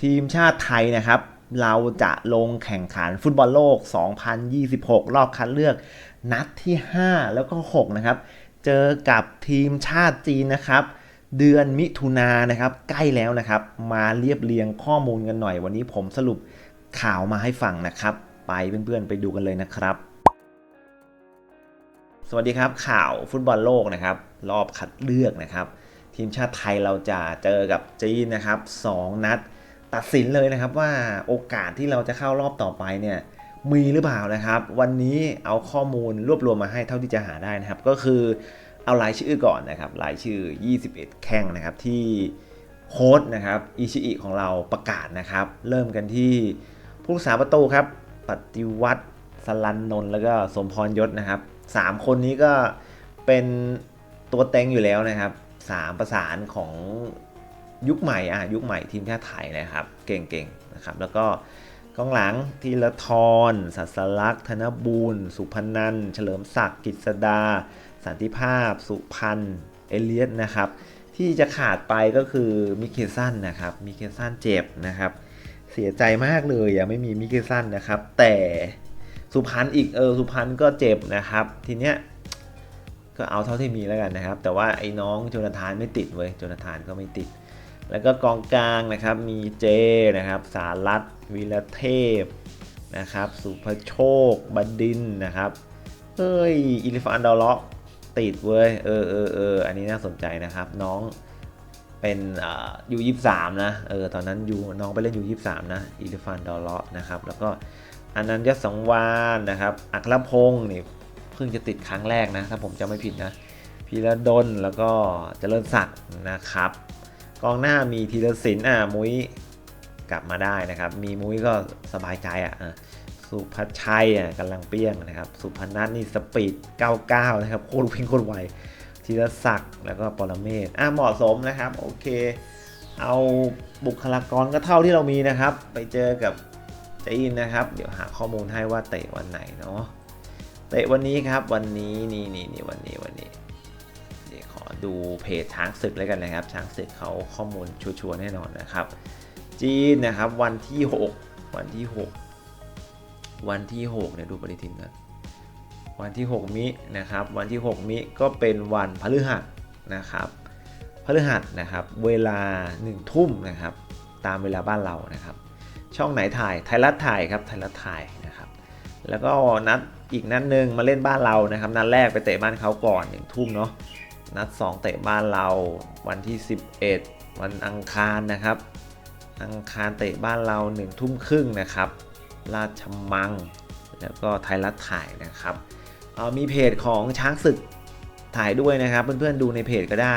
ทีมชาติไทยนะครับ เราจะลงแข่งขันฟุตบอลโลก 2026 รอบคัดเลือกนัดที่ 5 แล้วก็ 6 นะครับ เจอกับทีมชาติจีนนะครับ เดือนมิถุนายนนะครับ ใกล้แล้วนะครับ มาเรียบเรียงข้อมูลกันหน่อย วันนี้ผมสรุปข่าวมาให้ฟังนะครับ ไปเพื่อนๆ ไปดูกันเลยนะครับ สวัสดีครับข่าวฟุตบอลโลกนะครับ รอบคัดเลือกนะครับ ทีมชาติไทยเราจะเจอกับจีนนะครับสองนัด ตัดสินเลยนะครับว่าโอกาสที่เราจะเข้ารอบต่อไปเนี่ยมีหรือเปล่านะครับ วันนี้เอาข้อมูลรวบรวมมาให้เท่าที่จะหาได้นะครับ ก็คือเอารายชื่อก่อนนะครับรายชื่อ 21 แข้งนะครับที่โค้ชนะครับอิชิอิของเราประกาศนะครับ เริ่มกันที่ผู้รักษาประตูครับปฏิวัติสลันนนท์แล้วก็สมพรยศนะครับสามคนนี้ก็เป็นตัวเต็งอยู่แล้วนะครับสามประสานของ ยุคใหม่อะยุคใหม่ทีมชาติไทยนะครับ เก่งๆนะครับ แล้วก็กองหลังทีละทรสัสลักษณ์ธนบูรณ์ สุพนันเฉลิมศักดิ์กิษดา สันติภาพ สุพันเอเลียสนะครับ ที่จะขาดไปก็คือมิเคซันนะครับมิเคซันเจ็บนะครับ เสียใจมากเลยยังไม่มีมิเคซันนะครับ แต่สุพรรณอีกเออสุพรรณก็เจ็บนะครับ ทีเนี้ยก็เอาเท่าที่มีแล้วกันนะครับ แต่ว่าไอ้น้องโจนาธานไม่ติดเว้ยโจนาธานก็ไม่ติด แล้วก็กองกลางนะครับมีเจนะครับสารัตวีรเทพนะครับสุภโชคบดินนะครับเอ้ยอิลิฟานดอลเลาะติดเว้ยเออเออเอออันนี้น่าสนใจนะครับน้องเป็นยูยี่สามนะเออตอนนั้นยูน้องไปเล่นยูยี่สามนะอิลิฟานดอลเลาะนะครับแล้วก็อันนั้นยศสังวานนะครับอัครพงศ์นี่เพิ่งจะติดครั้งแรกนะถ้าผมจำไม่ผิดนะพีระดลแล้วก็เจริญศักดิ์นะครับ กองหน้ามีธีรศิลป์อะมุ้ยกลับมาได้นะครับ มีมุ้ยก็สบายใจอะสุพัชชัยอะกำลังเปี้ยงนะครับ สุพนัทนี่สปีด 99 นะครับ โคตรวิ่งโคตรไวธีรศักดิ์แล้วก็ปรเมศอะเหมาะสมนะครับ โอเค เอาบุคลากรก็เท่าที่เรามีนะครับ ไปเจอกับจีนนะครับ เดี๋ยวหาข้อมูลให้ว่าเตะวันไหนเนาะเตะวันนี้ครับวันนี้นี่นี่นี่วันนี้วันนี้ ขอดูเพจช้างศึกเลยกันนะครับ ช้างศึกเขาข้อมูลชัวร์แน่นอนนะครับ จีนนะครับวันที่ 6 วันที่ 6 วันที่6เนี่ยดูปฏิทินนะวันที่ 6 มินะครับ วันที่ 6 มิก็เป็นวันพฤหัสนะครับพฤหัสนะครับ เวลา 1 ทุ่มนะครับ ตามเวลาบ้านเรานะครับ ช่องไหนถ่ายไทยรัฐถ่ายครับไทยรัฐถ่ายนะครับ แล้วก็นัดอีกนัดหนึ่งมาเล่นบ้านเรานะครับ นัดแรกไปเตะบ้านเขาก่อนหนึ่งทุ่มเนาะ นัด 2 เตะบ้านเรา วันที่ 11 วันอังคารนะครับ อังคารเตะบ้านเรา1ทุ่มครึ่งนะครับ ราชมัง แล้วก็ไทยรัฐถ่ายนะครับเอามีเพจของช้างศึกถ่ายด้วยนะครับ เพื่อนๆดูในเพจก็ได้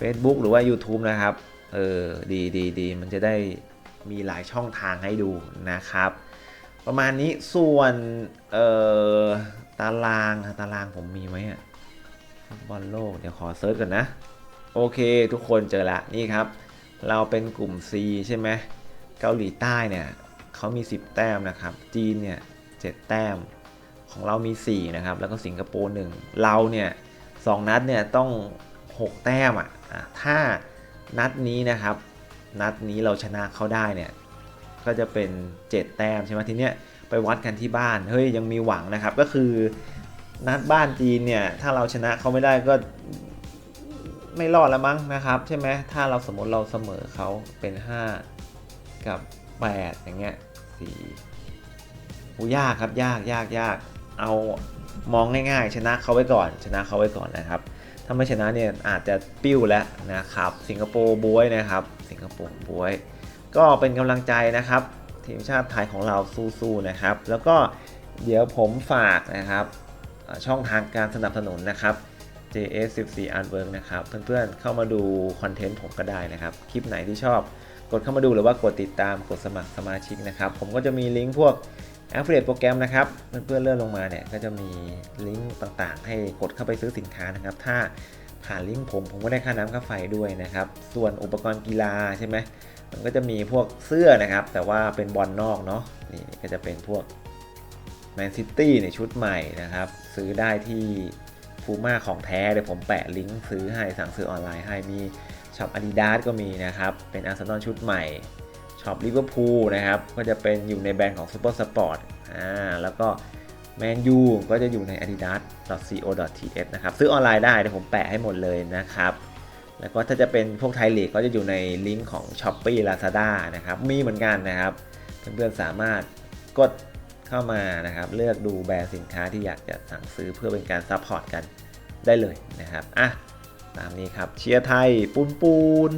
Facebook หรือว่า YouTube นะครับ เออ ดีดีดีมันจะได้มีหลายช่องทางให้ดูนะครับ ประมาณนี้ส่วน เอ่อ ตาราง ตารางผมมีไหมอะ บอลโลกเดี๋ยวขอเซิร์ชก่อนนะ โอเค ทุกคนเจอละนี่ครับ เราเป็นกลุ่ม C ใช่ไหมเกาหลีใต้เนี่ยเขามี 10 แต้มนะครับ จีนเนี่ย7แต้มของเรามี 4 นะครับ แล้วก็สิงคโปร์1เราเนี่ยสองนัดเนี่ยต้อง 6 แต้มอะอะถ้านัดนี้นะครับ นัดนี้เราชนะเขาได้เนี่ยก็จะเป็น 7 แต้มใช่ไหมทีเนี้ยไปวัดกันที่บ้าน เฮ้ยยังมีหวังนะครับ ก็คือ นัดบ้านจีนเนี่ยถ้าเราชนะเขาไม่ได้ก็ไม่รอดแล้วมั้งนะครับ ใช่ไหมถ้าเราสมมติเราเสมอเขาเป็น 5 กับ 8 อย่างเงี้ยสี่อูยากครับยากยากยากเอามองง่ายๆ ชนะเขาไว้ก่อน ชนะเขาไว้ก่อนนะครับ ถ้าไม่ชนะเนี่ยอาจจะปิ้วแล้วนะครับ สิงคโปร์บวยนะครับ สิงคโปร์บวย ก็เป็นกำลังใจนะครับทีมชาติไทยของเราสู้ๆนะครับ แล้วก็เดี๋ยวผมฝากนะครับ ช่องทางการสนับสนุนนะครับ JS14 Artwork นะครับเพื่อนๆเข้ามาดูคอนเทนต์ผมก็ได้นะครับ คลิปไหนที่ชอบ กดเข้ามาดูหรือว่ากดติดตามกดสมัครสมาชิกนะครับ ผมก็จะมีลิงก์พวก Affiliate โปรแกรมนะครับเพื่อนๆเลื่อนลงมาเนี่ยก็จะมีลิงก์ต่างๆ ให้กดเข้าไปซื้อสินค้านะครับ ถ้าผ่านลิงก์ผมผมก็ได้ค่าน้ำค่าไฟด้วยนะครับ ส่วนอุปกรณ์กีฬาใช่ไหมมันก็จะมีพวกเสื้อนะครับ แต่ว่าเป็นบอลนอกเนาะนี่ก็จะเป็นพวก แมนซิตี้ในชุดใหม่นะครับ ซื้อได้ที่ฟูม่าของแท้เดี๋ยวผมแปะลิงก์ซื้อให้สั่งซื้อออนไลน์ให้มีช็อป Adidas ก็มีนะครับ เป็นอาร์เซนอลชุดใหม่ช็อปลิเวอร์พูลนะครับ ก็จะเป็นอยู่ในแบรนด์ของ Super Sport อ่าแล้วก็แมนยูก็จะอยู่ใน adidas.co.th นะครับ ซื้อออนไลน์ได้เดี๋ยวผมแปะให้หมดเลยนะครับ แล้วก็ถ้าจะเป็นพวกไทยลีกก็จะอยู่ในลิงก์ของ s h อ p e e Lazada นะครับ มีเหมือนกันนะครับ เพื่อนๆสามารถกด เข้ามานะครับ เลือกดูแบรนด์สินค้าที่อยากจะสั่งซื้อเพื่อเป็นการซัพพอร์ตกันได้เลยนะครับ อะ ตามนี้ครับ เชียร์ไทย ปูนปูน